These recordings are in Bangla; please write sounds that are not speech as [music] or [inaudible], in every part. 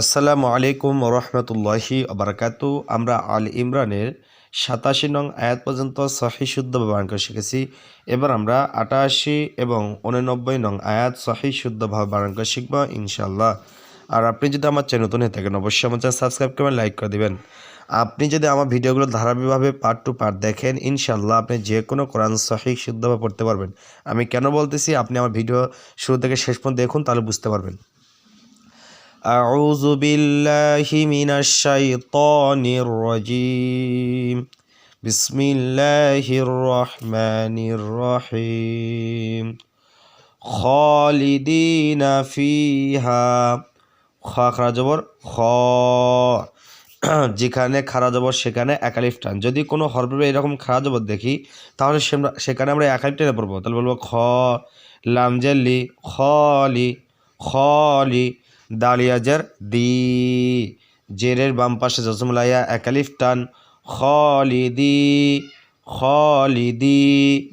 আসসালামু আলাইকুম রহমতুল্লাহি আবরাকাতু আমরা আল ইমরানের সাতাশি নং আয়াত পর্যন্ত সহি শুদ্ধ করে শিখেছি। এবার আমরা আটাশি এবং উননব্বই নং আয়াত সহি শুদ্ধভাবে করে শিখব ইনশাল্লাহ আর আপনি যদি আমার চ্যানেল নতুন হয়ে থাকেন, অবশ্যই আমার চ্যানেল সাবস্ক্রাইব করবেন, লাইক করে দিবেন। আপনি যদি আমার ভিডিওগুলো ধারাবাহিকভাবে পার্ট টু পার্ট দেখেন ইনশাল্লাহ আপনি যে কোনো কোরআন সহি শুদ্ধভাবে পড়তে পারবেন। আমি কেন বলতেছি, আপনি আমার ভিডিও শুরু থেকে শেষ পর্যন্ত দেখুন, তাহলে বুঝতে পারবেন। أعوذ بالله من الشيطان الرجيم بسم الله الرحمن الرحيم خالدين فيها খ খারা জবর খ যেখানে খারা জবর সেখানে একালিফ টান যদি কোনো হরফে এরকম খারা জবর দেখি তাহলে সেম- সেখানে আমরা একালিফ টেনে পড়বো তাহলে বলবো খ লামজেলি খলি খলি দালিয়াজের দি জেরের বাম পাশে জসমলাইয়া একালিফ টান, খলিদি খলিদি,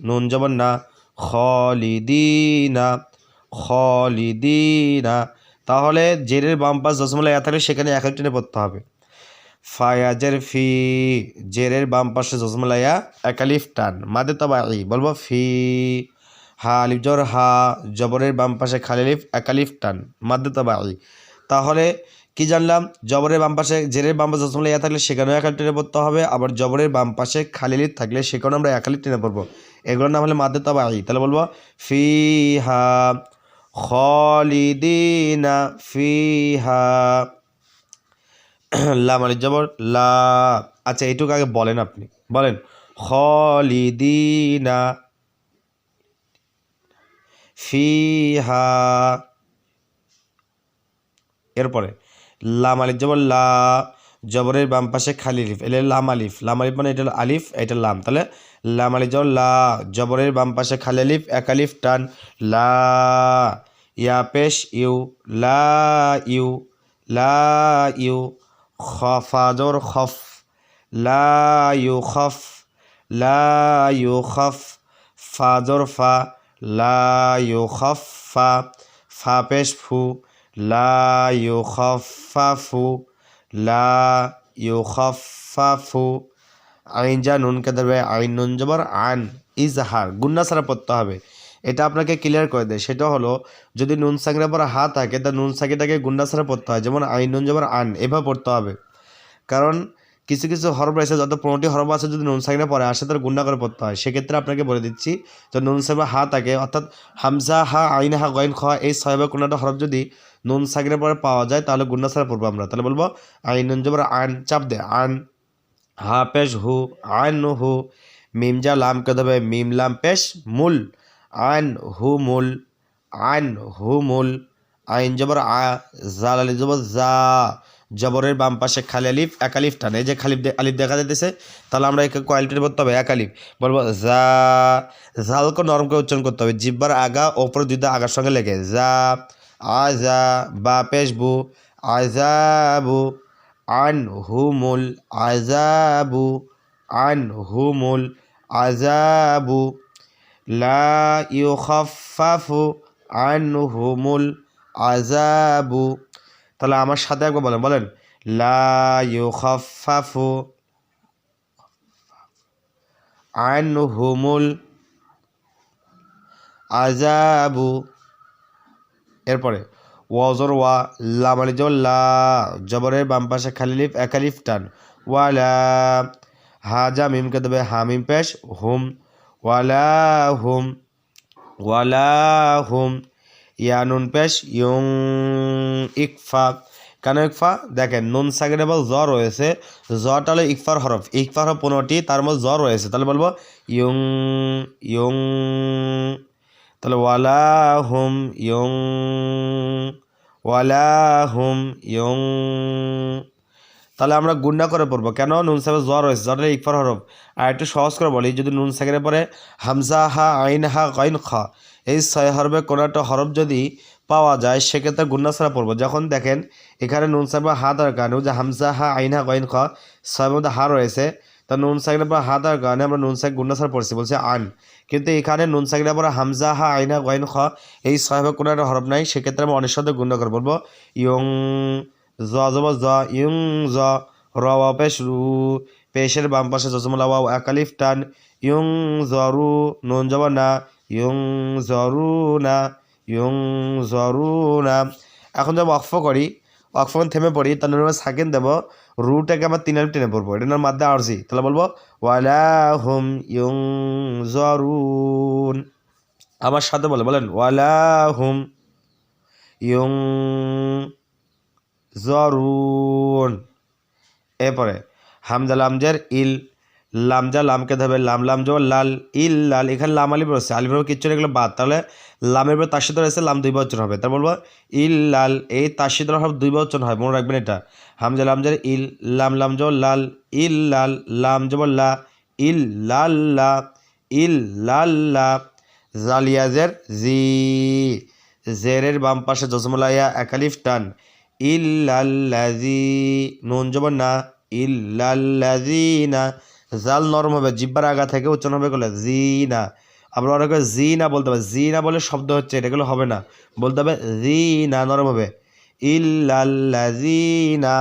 নুন জবর না, খলিদিনা খলিদিনা। তাহলে জেরের বাম পাশ জসমলাইয়া থাকলে সেখানে একালিফ টেনে পড়তে হবে। ফায়াজের ফি জেরের বাম পাশে জসমলাইয়া একালিফ টান, মাদে তবাই বলব ফি। হা আলিফ জবর হা, জবরের বাম পাশে খালিলিফ, একালিফ টান মাদে তবাই তাহলে কি জানলাম? জবরের বাম পাশে জেরের বাম পাশে জসমলাইয়া থাকলে সেখানেও একালিফ টেনে পড়তে হবে, আবার জবরের বাম পাশে খালিলিফ থাকলে সেখানেও আমরা একালিফ টেনে পড়ব। এগুলোর নাম হলে মাদে তবাই তাহলে বলব ফি হা খলিদিনা, ফিহা [clears throat] লা মানে জবর, লা। আচ্ছা এইটুকু আগে বলেন আপনি। বলেন, খলিদিনা ফিহা। এরপরে, লাম আলিফ জবর লা, জবরের বাম পাশে খালি লিফ এলে লাম আলিফ লাম আলিফ মানে এটা আলিফ, এটা লাম, তাহলে লাম আলিফ জবর লা, জবরের বাম পাশে খালি আলিফ, এক আলিফ, টান, লা, ইয়া পেশ, ইউ, লা ইউ লা, ইউ, খফা খফ, লা, ইউ, খফ, লা, ইউ, খফ, ফা ফা লা ইউ খফ ফা পেশ ফু লা ইউ খফাফু লা ইউ খফাফু আইন যা নুনকে ধরবে, আইন নুন জবর আন, ইজহার, গুন্না ছাড়া পড়তে হবে। এটা আপনাকে ক্লিয়ার করে দেয়। সেটা হলো, যদি নুন সাগরের পর হা থাকে, তা নুন সাকিটাকে গুন্ডা ছাড়া পড়তে হয়। যেমন আইন নুন জবর আন, এভাবে পড়তে হবে। কারণ কিছু কিছু হরফ রয়েছে, যত পনেরোটি হরফ আছে যদি নুন সাকিনে পরে আসে তার গুন্ডা করে পড়তে হয়। সেক্ষেত্রে আপনাকে বলে দিচ্ছি তো নুন সাহেবা হা থাকে, অর্থাৎ হামজা, হা, আইন, হা, গয়েন, খা, এই সাহেবা কোনোটা হরফ যদি নুন সাকিনের পরে পাওয়া যায়, তাহলে গুন্ডা ছাড়া পড়ব আমরা। তাহলে বলব, আইন জবর আন চাপ দে, আন, হা, পেশ, হু আন হু, মিম যা লাম কে দেবে মিম, লাম, পেশ, মূল আন হু, মূল আন হু, মূল, আইন জবর আ, জাল, আলিফ জবর জা। জবরের বাম পাশে খালি আলিফ, এক আলিফ টান। যে খালিফ আলিফ দেখা যেতেছে তাহলে আমরা একে কোয়ালিটি বলতে হবে এক আলিফ। বলব জা জালকে নরম করে উচ্চারণ করতে হবে। জিব্বার আগা, ওপরে দুইটা আগার সঙ্গে লেগে জা আজা, বা পেশ বু আজাবু আন হুমুল আজাবু আন হুমুল আজাবু, লা ইউখাফাফু আনহুমুল, আজাবু। তাহলে আমার সাথে একবার বলেন বলেন, লা ইউখাফাফু আনহুমুল আজাবু এরপরে, ওয়াজর ওয়া লামালি লা জবরের বাম পাশে খালি লিফ একালিফ টান, ওয়ালা হাজা মিমকে দেবে হামিম পেশ, হুম, ওয়ালা হুম ওয়ালা হুম। ইয়ানুন পেশ, ইয়ং ইকফা কেন ইকফা দেখেন, নুন সাগরে বল জ রয়েছে। জটা হলো ইকফার হরফ। ইকফার হরফ পনেরোটি তার মধ্যে জ রয়েছে। তাহলে বলব ইয়ং ইয়ং, তাহলে ওয়ালা হুম ইয়ং ওয়ালা হুম ইয়ং। তাহলে আমরা গুন্ডা করে পড়ব। কেন? নুন সাহেবের জ্বর রয়েছে। জ্বরের ইকফার হরফ। আর একটু সহজ করে বলি, যদি নুন সাগরে পরে হামজা হা, আইন হা, গাইন খা এই ছয় হরফে কোনো একটা হরফ যদি পাওয়া যায়, সেক্ষেত্রে গুন্ডা ছাড়া পড়ব। যখন দেখেন, এখানে নুন সাহেবের হা দেওয়ার কারণে যে হামজা, হা, আইন, হা গাইন খা, ছয়ের মধ্যে হা রয়েছে, তা নুন সাগরের পর হা দেওয়ার কারণে আমরা নুন সাগ গুন্ডা ছাড়া পড়ছি, বলছে আন। কিন্তু এখানে নুন সাগরের পর হামজা, হা, আইনা গাইন খ, এই ছয় ভাগ কোনো একটা হরফ নাই, সেক্ষেত্রে আমরা সাথে গুণ করে বলব ইয়ং, জ জব জ ইউং জ, র ওয়া পেশ, রু, পেশের বাম পাশে জজমলা ওয়াও একালিফ টান ইউং জরু নুন, জব, না ইউং জরু না ইউং জরু না এখন যখন অক্ফ করি। অক্ফ থেমে পড়ি তার নামে সাকেন দেব। রুটাকে আমার তিন টেনে পড়ব এটার মাদ্দা আরজি তাহলে বলব, ওয়ালা হুম ইউং জরুন আমার সাথে বলে, বলেন, ওয়ালা হুম ইউং জরুন এরপরে হামজা লামজের ইল লামজা লামকে ধরবে, লাম লাম জো লাল, ইল, লাল, এখানে লাম আলিফ আলিফের উপর কিচ্ছু এগুলো বাদ। তাহলে লামের উপর তার সাথে রয়েছে লাম দুই বচন হবে। তার বলব, ইল, লাল, এই তার সাথে হবে দুই বচন হয়, মনে রাখবেন এটা। হামজা লামজার ইল, লাম লাম জো লাল, ইল, লাল, লাম জব লা ইল, লাল, লা, ইল, লাল, লা জালিয়াজের জি, জেরের বাম পাশে জসমলাইয়া একালিফ টান। ইল্লাল্লাজি নুন জবর না ইল্লাল্লাজিনা জাল নরম হবে, জিব্বার আগা থেকে উচ্চারণ হবে বলে জি না আবার অনেকে জি না বলতে হবে জি না বলে শব্দ হচ্ছে এটাগুলো হবে না। বলতে হবে জি না নরম হবে। ইল্লাল্লাজিনা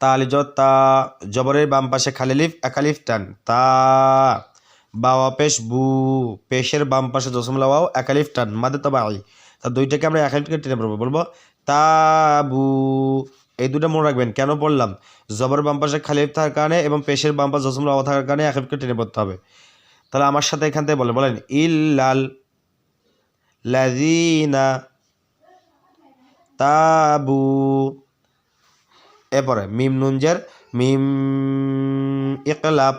তালিজ তা, জবরের বাম পাশে খালিলিফ একালিফ টান, তা। বাওয়া পেশ, বু, পেশের বাম পাশে জসমলা ওয়াও একালিফ টান, মাদে তো বাই তা দুইটাকে আমরা একালিফকে টেনে পড়ব, বলব তাবু এই দুটো মনে রাখবেন। কেন বললাম? জবর বাম পাশে খালিফ থাকার কারণে এবং পেশের বাম পাশে জসমলা থাকার কারণে একালিফকে টেনে পড়তে হবে। তাহলে আমার সাথে এখান থেকে বলেন বলেন, ইল্লাল লাজিনা তাবু। এরপরে, মিম নুনজের, মিম ইকলাব।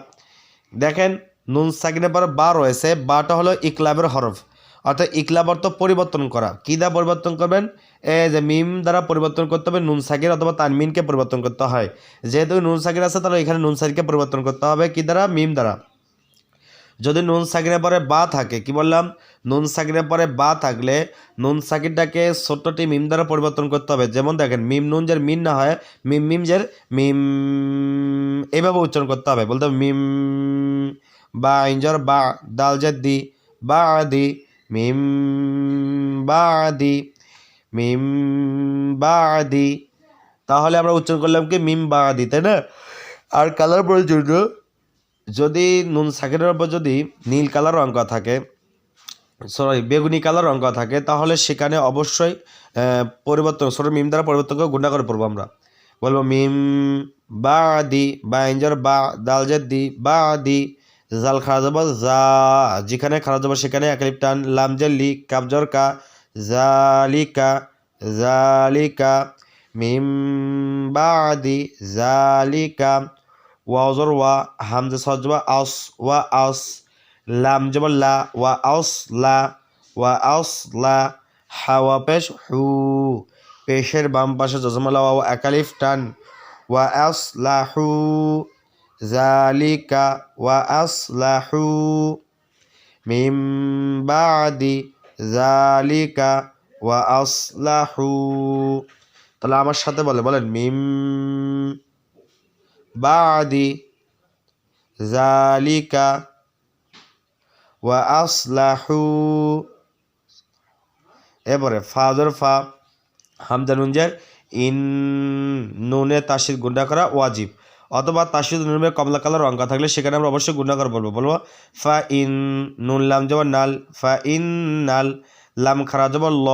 দেখেন, নুন সাকিনের পরে বা রয়েছে, বাটা হলো ইকলাবের হরফ। অর্থাৎ ইকলাব অর্থ পরিবর্তন করা। কী দ্বারা পরিবর্তন করবেন? এ যে মিম দ্বারা পরিবর্তন করতে হবে, নুন সাকির অথবা তানমিনকে পরিবর্তন করতে হয়। যেহেতু নুন সাকির আছে, তাহলে এখানে নুন সাকিরকে পরিবর্তন করতে হবে। কী দ্বারা? মিম দ্বারা। যদি নুন সাকিনের পরে বা থাকে, কি বললাম? নুন সাকিনের পরে বা থাকলে নুন সাকিরটাকে ছোট্টটি মিম দ্বারা পরিবর্তন করতে হবে। যেমন দেখেন, মিম নুন যের মিন না হয়, মিম মিম যের মিম এভাবে উচ্চারণ করতে হবে। বলতে মিম বা ইঞ্জর বা দাল জের দি বা দি মিম বা দি মিম বা দি তাহলে আমরা উচ্চারণ করলাম কি? মিম বা দি তাই না? আর কালার পরের জন্য যদি নুন সাকিরের উপর যদি নীল কালার রং করা থাকে সরি বেগুনি কালার রং করা থাকে, তাহলে সেখানে অবশ্যই পরিবর্তন সরি মিম দ্বারা পরিবর্তন করে গুণা করে পড়ব আমরা। বলব মিম বা দি বা ইঞ্জর বা দাল জের দি বা দি জাল খারা যাব যা যেখানে খারা যাব সেখানে একালিপ টান লামজের লি কাবজর কা জালিকা জালিকা মিম বাদি জালিকা ওয়াজর ওয়া, হামজা সজবা আস ওয়া আস লাম জব লা, ওয়া আস লা, ওয়া আস লা হাওয়া পেশ, হু, পেশের বাম পাশে জজমালা ওয়া একালিফ টান ওয়া আস লা, হু জালিকা ওয়া আস লা হু মিম বাদি জালিকা ওয়া আস লা হু তাহলে আমার সাথে বলে, বলেন, মিম বাদি জালিকা ওয়া আসলাহু এরপরে ফাজর ফা, হামজা নুনজের ইন নুনে তাসির গুন্ডা করা ওয়াজিব। অথবা তাসির নুনের কমলা কালার অঙ্ক থাকলে সেখানে আমরা অবশ্যই গুন্ডা করে বলব। বলব, ফা ইন নুন লাম যেমন নাল, ফা ইন নাল লাম খারা জবর ল।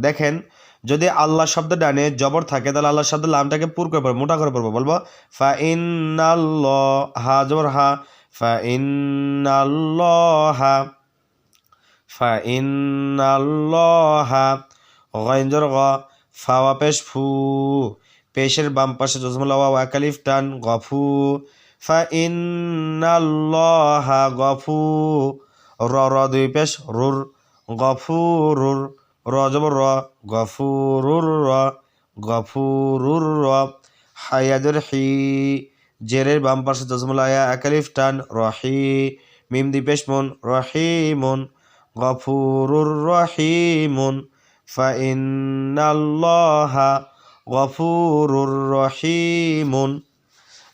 দেখেন, যদি আল্লাহ শব্দ ডানে জবর থাকে, তাহলে আল্লাহ শব্দ লামটাকে পুর করে পড়ব, মোটা করে পড়ব। বলব, ফা ইন্নাল্ল হা জবর হা, ফা ইন হা, ফা ইন্নাল্লাহা গঞ্জর গ ফাওয়া পেশ ফু পেশের বাম পাশে কালিফ টান, গফু। ফা ইন্নাল্লাহা গফু। র র, দুই পেশ, রুর গফুরুর র, জবর, র গফুরুর র গফুরুর র। হায়াজের হি, জেরের বাম পাশে জজমুল একালিফ টান রহি মিম দিপেশ মন রহিমুন গফুরুর রহিমুন ফাইনাল্লাহা গফুরুর রহিমুন।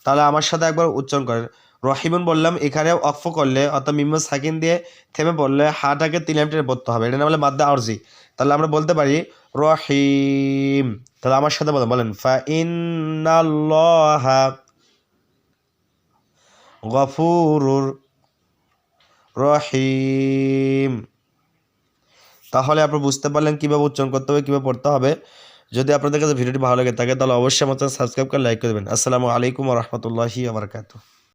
তাহলে আমার সাথে একবার উচ্চারণ করেন। রহিমুন বললাম, এখানে অক্ফ করলে অর্থাৎ মিম্ম সাকিন দিয়ে থেমে পড়লে হাটাকে তিন লাইন টেনে পড়তে হবে। এটা না বলে মাদ্দা আরজি। তাহলে আমরা বলতে পারি, রহিম। তাহলে আমার সাথে বলেন বলেন, ফা ইন্নাল্লাহা গফুরুর রহিম। তাহলে আপনারা বুঝতে পারলেন কীভাবে উচ্চারণ করতে হবে, কীভাবে পড়তে হবে। যদি আপনাদের কাছে ভিডিওটি ভালো লাগে থাকে, তাহলে অবশ্যই আমার সাবস্ক্রাইব করে লাইক করে দেবেন। আসসালামু আলাইকুম রহমতুল্লাহি আবরকাত